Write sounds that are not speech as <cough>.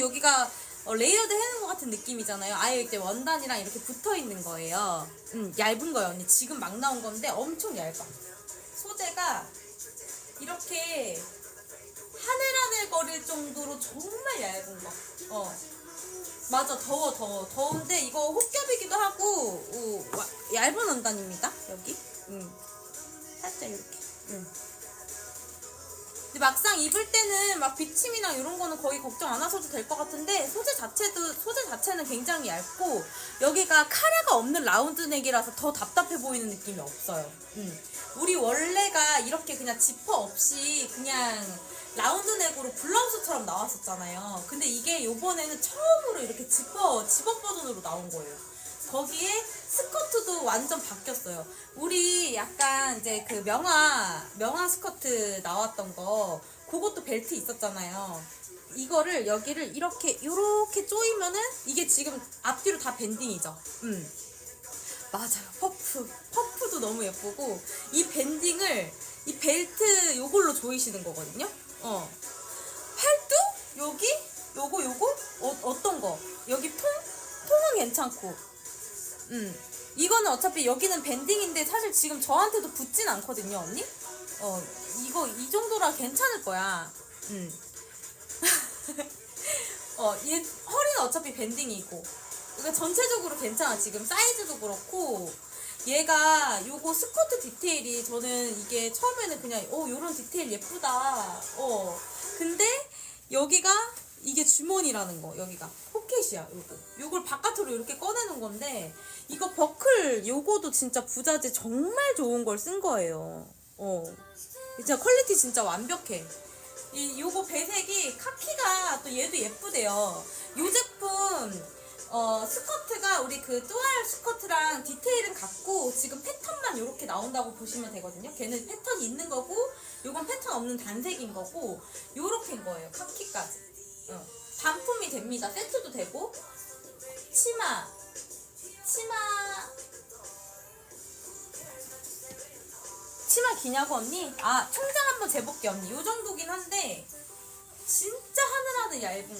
여기가 어, 레이어드 해놓은 것 같은 느낌이잖아요. 아예 이제 원단이랑 이렇게 붙어 있는 거예요. 음, 얇은 거예요, 언니. 지금 막 나온 건데 엄청 얇아. 소재가 이렇게 하늘하늘 거릴 정도로 정말 얇은 거. 어. 맞아, 더워, 더워. 더운데 이거 혹겹이기도 하고, 오, 와- 얇은 원단입니다, 여기. 음. 살짝 이렇게. 음. 막상 입을 때는 막 비침이나 이런 거는 거의 걱정 안 하셔도 될 것 같은데 소재 자체도 소재 자체는 굉장히 얇고 여기가 카라가 없는 라운드 넥이라서 더 답답해 보이는 느낌이 없어요. 음. 우리 원래가 이렇게 그냥 지퍼 없이 그냥 라운드 넥으로 블라우스처럼 나왔었잖아요. 근데 이게 요번에는 처음으로 이렇게 지퍼 집업 버전으로 나온 거예요. 거기에 스커트도 완전 바뀌었어요. 우리 약간 이제 그 명화, 명화 스커트 나왔던 거, 그것도 벨트 있었잖아요. 이거를 여기를 이렇게, 요렇게 조이면은 이게 지금 앞뒤로 다 밴딩이죠. 음. 맞아요. 퍼프. 퍼프도 너무 예쁘고, 이 밴딩을, 이 벨트 요걸로 조이시는 거거든요. 어. 팔도? 여기? 요거, 요거? 어, 어떤 거? 여기 통? 통은 괜찮고. 음. 이거는 어차피 여기는 밴딩인데 사실 지금 저한테도 붙진 않거든요, 언니? 어, 이거 이 정도라 괜찮을 거야. 음. <laughs> 어, 얘 허리는 어차피 밴딩이고. 그러니까 전체적으로 괜찮아. 지금 사이즈도 그렇고. 얘가 요거 스커트 디테일이 저는 이게 처음에는 그냥 어 요런 디테일 예쁘다. 어. 근데 여기가 이게 주머니라는 거 여기가. 포켓이야 요거. 요걸 바깥으로 이렇게 꺼내는 건데 이거 버클 요거도 진짜 부자재 정말 좋은 걸 쓴 거예요. 어. 진짜 퀄리티 진짜 완벽해. 이 요거 배색이 카키가 또 얘도 예쁘대요. 요 제품 어 스커트가 우리 그 뚜알 스커트랑 디테일은 같고 지금 패턴만 요렇게 나온다고 보시면 되거든요. 걔는 패턴이 있는 거고 요건 패턴 없는 단색인 거고 요렇게인 거예요 카키까지 어. 반품이 됩니다. 세트도 되고 치마 치마 치마 기냐고 언니? 아 총장 한번 재볼게 언니. 요 정도긴 한데 진짜 하늘하늘 얇은